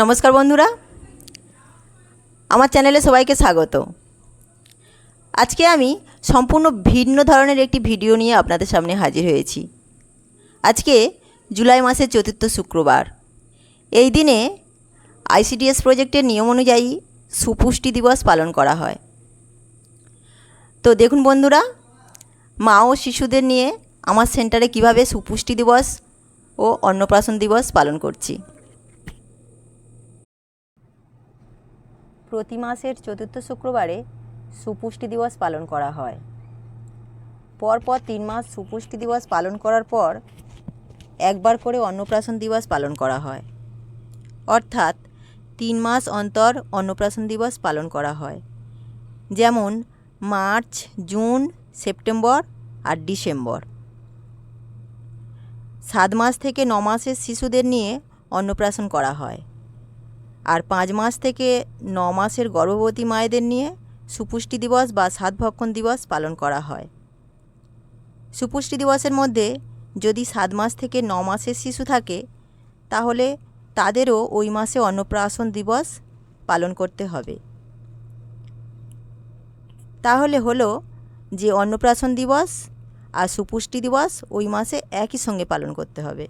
নমস্কার বন্ধুরা। আমার চ্যানেলে সবাইকে স্বাগত। আজকে আমি সম্পূর্ণ ভিন্ন ধরনের একটি ভিডিও নিয়ে আপনাদের সামনে হাজির হয়েছি। আজকে জুলাই মাসের চতুর্থ শুক্রবার। এই দিনে আইসিডিএস প্রজেক্টের নিয়ম অনুযায়ী সুপুষ্টি দিবস পালন করা হয়। তো দেখুন বন্ধুরা, মা ও শিশুদের নিয়ে আমার সেন্টারে কীভাবে সুপুষ্টি দিবস ও অন্নপ্রাশন দিবস পালন করছি। প্রতি মাসের চতুর্থ শুক্রবারে সুপুষ্টি দিবস পালন করা হয়। পরপর তিন মাস সুপুষ্টি দিবস পালন করার পর একবার করে অন্নপ্রাশন দিবস পালন করা হয়। অর্থাৎ তিন মাস অন্তর অন্নপ্রাশন দিবস পালন করা হয়। যেমন মার্চ, জুন, সেপ্টেম্বর আর ডিসেম্বর। সাত মাস থেকে ন মাসের শিশুদের নিয়ে অন্নপ্রাশন করা হয়। আর পাঁচ মাস থেকে ন মাসের গর্ভবতী মায়েদের নিয়ে সুপুষ্টি দিবস বা সাতভক্ষণ দিবস পালন করা হয়। সুপুষ্টি দিবসের মধ্যে যদি সাত মাস থেকে ন মাসের শিশু থাকে, তাহলে তাদেরও ওই মাসে অন্নপ্রাশন দিবস পালন করতে হবে। তাহলে হলো যে অন্নপ্রাশন দিবস আর সুপুষ্টি দিবস ওই মাসে একই সঙ্গে পালন করতে হবে।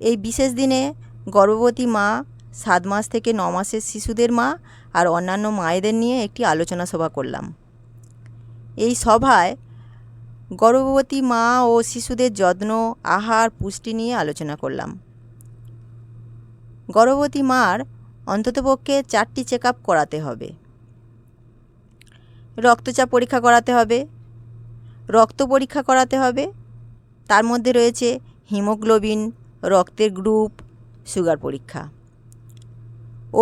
এই বিশেষ দিনে গর্ভবতী মা, সাত মাস থেকে ন মাসের শিশুদের মা আর অন্যান্য মায়েদের নিয়ে একটি আলোচনা সভা করলাম। এই সভায় গর্ভবতী মা ও শিশুদের যত্ন, আহার, পুষ্টি নিয়ে আলোচনা করলাম। গর্ভবতী মার অন্ততপক্ষে চারটি চেক করাতে হবে। রক্তচাপ পরীক্ষা করাতে হবে, রক্ত পরীক্ষা করাতে হবে, তার মধ্যে রয়েছে হিমোগ্লোবিন, রক্তের গ্রুপ সুগার পরীক্ষা।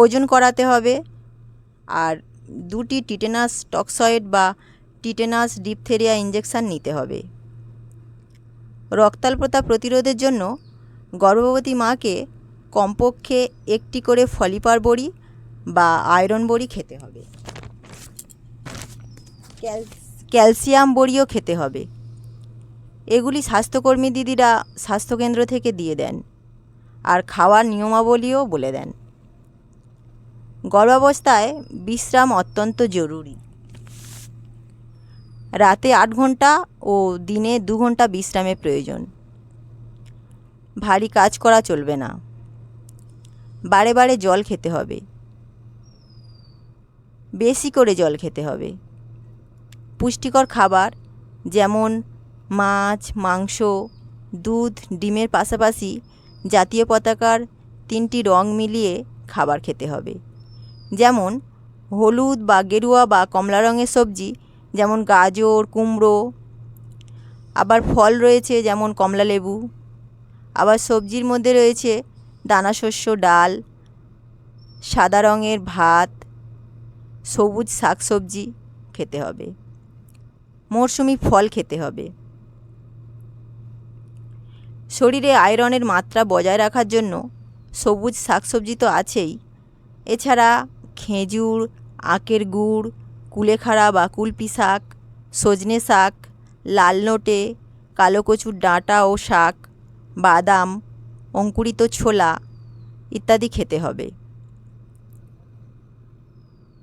ওজন করাতে হবে আর দুটি টিটেনাস টক্সয়েড বা টিটেনাস ডিপথেরিয়া ইঞ্জেকশান নিতে হবে। রক্তাল্পতা প্রতিরোধের জন্য গর্ভবতী মাকে কমপক্ষে একটি করে ফলিপার বড়ি বা আয়রন বড়ি খেতে হবে। ক্যালসিয়াম বড়িও খেতে হবে। এগুলি স্বাস্থ্যকর্মী দিদিরা স্বাস্থ্যকেন্দ্র থেকে দিয়ে দেন। আর খাওয়ার নিয়মাবলীও বলে দেন। গর্ভাবস্থায় বিশ্রাম অত্যন্ত জরুরি। রাতে আট ঘণ্টা ও দিনে দু ঘণ্টা বিশ্রামের প্রয়োজন। ভারী কাজ করা চলবে না। বারে বারে জল খেতে হবে। বেশি করে জল খেতে হবে। পুষ্টিকর খাবার যেমন মাছ, মাংস, দুধ, ডিমের পাশাপাশি জাতীয় পতাকার তিনটি রং মিলিয়ে খাবার খেতে হবে। যেমন হলুদ বা গেরুয়া বা কমলা রঙের সবজি, যেমন গাজর, কুমড়ো। আবার ফল রয়েছে, যেমন কমলা লেবু। আবার সবজির মধ্যে রয়েছে দানা শস্য, ডাল, সাদা রঙের ভাত, সবুজ শাকসবজি খেতে হবে। মরশুমি ফল খেতে হবে। শরীরে আয়রনের মাত্রা বজায় রাখার জন্য সবুজ শাকসবজি তো আছেই। এছাড়া খেজুর, আখের গুড়, কুলেখাড়া বা কুলপি শাক, সজনে শাক, লাল নোটে, কালো কচুর ডাঁটা ও শাক, বাদাম, অঙ্কুরিত ছোলা ইত্যাদি খেতে হবে।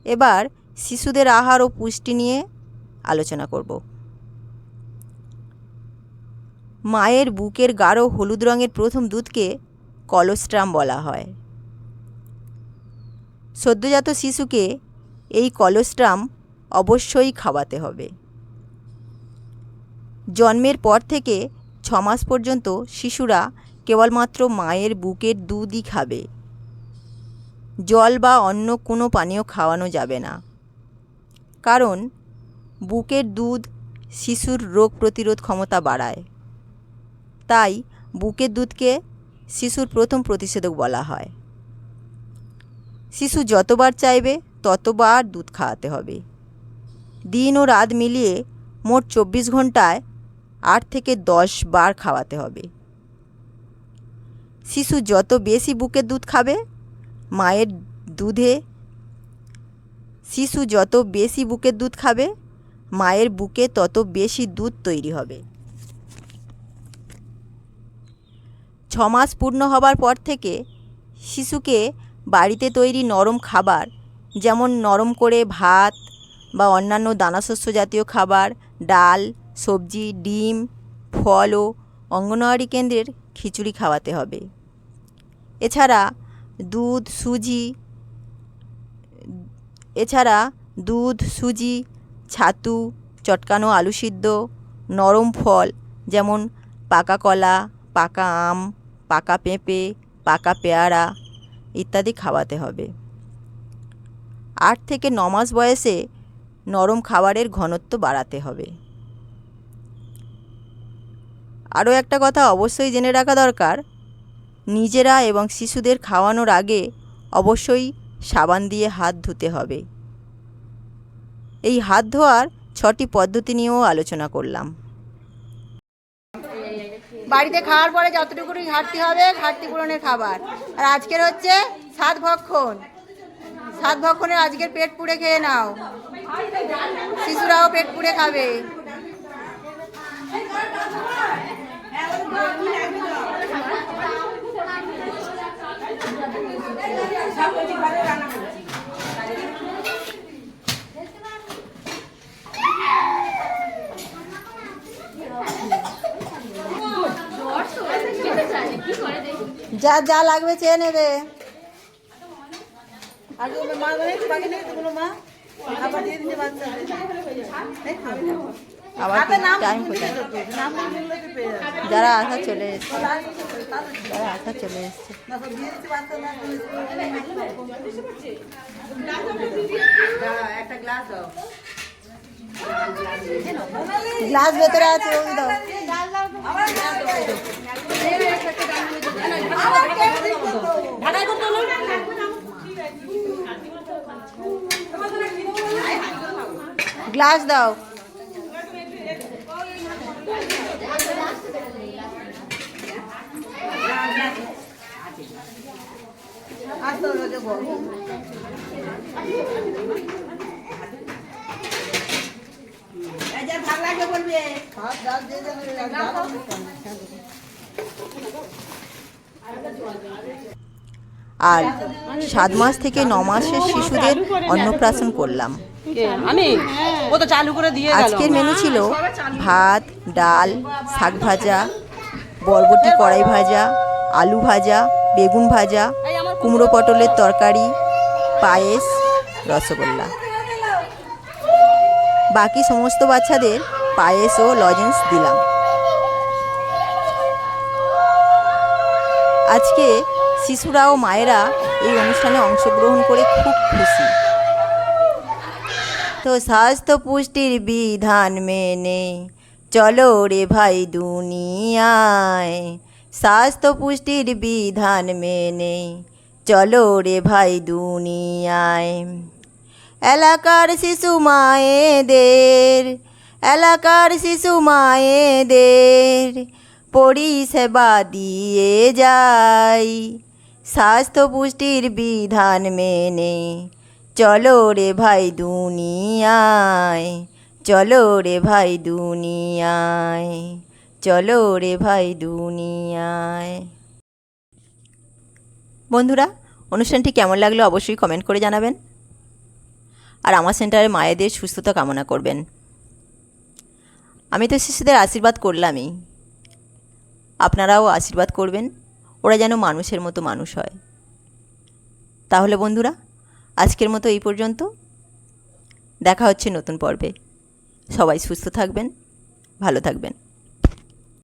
এবার শিশুদের আহার ও পুষ্টি নিয়ে আলোচনা করব। মায়ের বুকের গাঢ় হলুদ রঙের প্রথম দুধকে কলস্ট্রাম বলা হয়। সদ্যজাত শিশুকে এই কলস্ট্রাম অবশ্যই খাওয়াতে হবে। জন্মের পর থেকে ছমাস পর্যন্ত শিশুরা কেবলমাত্র মায়ের বুকের দুধই খাবে। জল বা অন্য কোনো পানীয় খাওয়ানো যাবে না। কারণ, বুকের দুধ শিশুর রোগ প্রতিরোধ ক্ষমতা বাড়ায়। তাই বুকের দুধকে শিশুর প্রথম প্রতিষেধক বলা হয়। শিশু যতবার চাইবে, ততবার দুধ খাওয়াতে হবে। দিন ও রাত মিলিয়ে মোট চব্বিশ ঘন্টায় আট থেকে দশ বার খাওয়াতে হবে। শিশু যত বেশি বুকের দুধ খাবে, মায়ের দুধে শিশু যত বেশি বুকের দুধ খাবে, মায়ের বুকে তত বেশি দুধ তৈরি হবে। মাস পূর্ণ হবার পর থেকে শিশুকে বাড়িতে তৈরি নরম খাবার, যেমন নরম করে ভাত বা অন্যান্য দানাশস্য জাতীয় খাবার, ডাল, সবজি, ডিম, ফল ও অঙ্গনওয়াড়ি কেন্দ্রের খিচুড়ি খাওয়াতে হবে। এছাড়া দুধ, সুজি, এছাড়া দুধ, সুজি, ছাতু, চটকানো আলু সিদ্ধ, নরম ফল, যেমন পাকা কলা, পাকা আম পাকা পেঁপে, পাকা পেয়ারা ইত্যাদি খাওয়াতে হবে। আট থেকে ন মাস বয়সে নরম খাবারের ঘনত্ব বাড়াতে হবে। আরও একটা কথা অবশ্যই জেনে রাখা দরকার, নিজেরা এবং শিশুদের খাওয়ানোর আগে অবশ্যই সাবান দিয়ে হাত ধুতে হবে। এই হাত ধোয়ার ছটি পদ্ধতি নিয়েও আলোচনা করলাম। বাড়িতে খাওয়ার পরে যতটুকুনি ঘাটতি হবে, ঘাটতি পূরণের খাবার। আর আজকের হচ্ছে সাত ভক্ষণ। সাত ভক্ষণের আজকের পেট পুড়ে খেয়ে নাও। শিশুরাও পেট পুড়ে খাবে। যা যা লাগবে চেয়ে নেবে আগে ওদের মা বলে একটু বাকি নেই তো কোনো মা খাবার দিয়ে দিতে বাচ্চাদের আবার হাতে নাম টাইম লিখে কোথায় দিতে হবে, নাম লিখলে তো পেয়ে যাবে। যারা আসা চলে এসছে তাহলে আর কিছু নেই, তাহলে যারা আসা চলে এসছে না তো দিয়ে দিতে বাচ্চা না করলে একটা গ্লাস দাও গ্লাস ভেতরে আছে ওই দাও গ্লাস দাও। ভাগ লাগবে বলবে। ভাত ডাল দিয়ে যাবে ডাল আর সাত মাস থেকে ন মাসের শিশুদের অন্নপ্রাশন করলাম। আমি? ও তো চালু করে দিয়ে আজকের মেনু ছিল ভাত ডাল শাক ভাজা বরবটি কড়াই ভাজা আলু ভাজা বেগুন ভাজা কুমড়ো পটলের তরকারি পায়েস রসগোল্লা। বাকি সমস্ত বাচ্চাদের পায়েস ও লজেন্স দিলাম। আজকে শিশুরা ও মায়েরা এই অনুষ্ঠানে অংশগ্রহণ করে খুব খুশি। তো স্বাস্থ্য পুষ্টির বিধান মেনে চলো রে ভাই দুনিয়ায়। স্বাস্থ্য পুষ্টির বিধান মেনে চলো রে ভাই দুনিয়ায়। এলাকার শিশু মায়েদের, এলাকার শিশু মায়েদের পরিষেবা দিয়ে যাই স্বাস্থ্য পুষ্টির বিধান মেনে। চলো রে ভাই দুনিয়ায়, চলো রে ভাই দুনিয়ায়, চলো রে ভাই দুনিয়ায়। বন্ধুরা, অনুষ্ঠানটি কেমন লাগল অবশ্যই কমেন্ট করে জানাবেন। আর আমার সেন্টারে মায়েদের সুস্থতা কামনা করবেন। আমি তো শিশুদের আশীর্বাদ করলামই। আপনারাও আশীর্বাদ করবেন। ওরা যেন মানুষের মতো মানুষ হয়। তাহলে বন্ধুরা, আজকের মতো এই পর্যন্ত। দেখা হচ্ছে নতুন পর্বে। সবাই সুস্থ থাকবেন, ভালো থাকবেন।